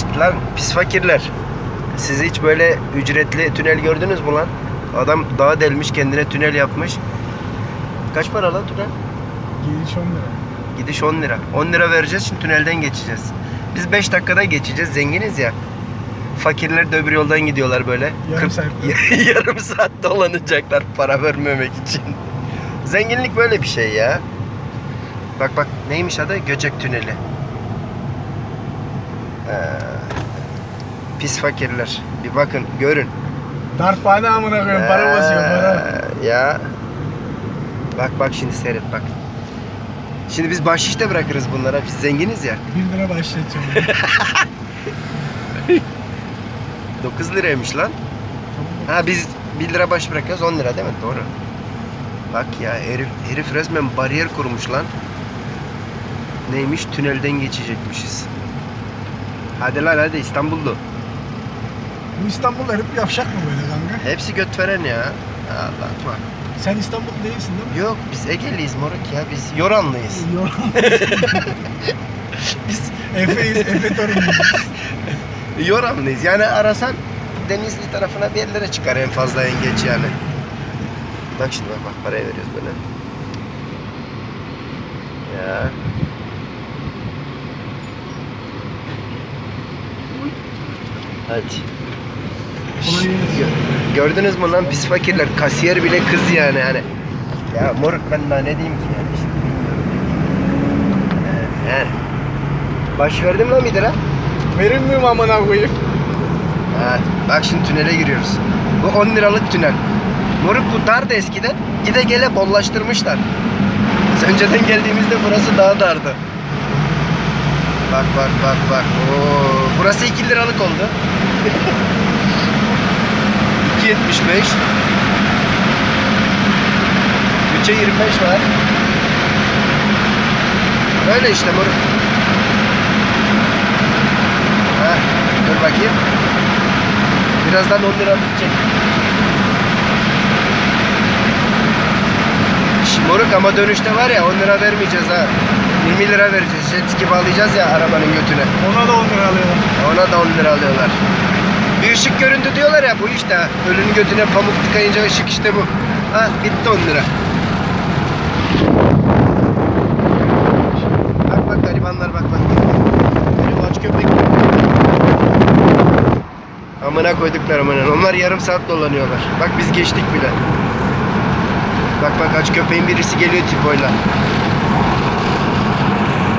Şşt lan pis fakirler. Siz hiç böyle ücretli tünel gördünüz mü lan? Adam dağa delmiş kendine tünel yapmış. Kaç para lan tünel? Gidiş 10 lira. Gidiş 10 lira. 10 lira vereceğiz şimdi tünelden geçeceğiz. Biz 5 dakikada geçeceğiz zenginiz ya. Fakirler de öbür yoldan gidiyorlar böyle. Yarım Kırk- saat. yarım saat dolanacaklar para vermemek için. Zenginlik böyle bir şey ya. Bak bak neymiş adı? Göcek Tüneli. Ee, pis fakirler. Bir bakın görün. Darphane amına koyayım para basıyor para. Ee, Ya. Bak bak şimdi seyret bak. Şimdi biz bahşiş de bırakırız bunlara. Biz zenginiz ya. 1 lira başlatacağım. 9 liraymış lan. Ha biz 1 lira baş bırakıyoruz 10 lira değil mi? Doğru. Bak ya herif, herif resmen bariyer kurmuş lan. Neymiş? Tünelden geçecekmişiz. Hadi lan hadi İstanbullu. Bu İstanbul herif yavşak mı böyle kanka? Hepsi göt veren ya. Allah bak. Sen İstanbul değilsin değil mi? Yok biz Ege'liyiz moruk ya. Biz Yoranlıyız. Yorum. Biz Efe'yiz, Efe torunuyuz. Yoranlıyız. Yani arasan Denizli tarafına bir yerlere çıkar en fazla en geç yani. Bak şimdi bak, bak paraya veriyoruz böyle. Ya. Hadi. Gördünüz mü lan pis fakirler kasiyer bile kız yani hani. Ya moruk ben daha ne diyeyim ki yani işte bilmiyorum. Yani, yani. Baş verdim lan lira. Verin miyim amına koyayım? Ha, bak şimdi tünele giriyoruz. Bu 10 liralık tünel. Moruk bu dardı eskiden. Gide gele bollaştırmışlar. Biz önceden geldiğimizde burası daha dardı. Bak bak bak bak. Oo, burası 2 liralık oldu. 2.75 Bütçe 25 var. Öyle işte moruk. Dur bakayım. Birazdan 10 lira bitecek. Şş, Moruk ama dönüşte var ya 10 lira vermeyeceğiz ha. 20 lira vereceğiz. Jet ski bağlayacağız ya arabanın götüne. Ona da 10 lira alıyorlar. Ona da 10 lira alıyorlar. Bir ışık göründü diyorlar ya bu işte. Ölünün götüne pamuk tıkayınca ışık işte bu. Ha bitti 10 lira. Bak bak garibanlar bak bak. Benim aç köpek. Amına koyduklar amına. Onlar yarım saat dolanıyorlar. Bak biz geçtik bile. Bak bak aç köpeğin birisi geliyor tipoyla.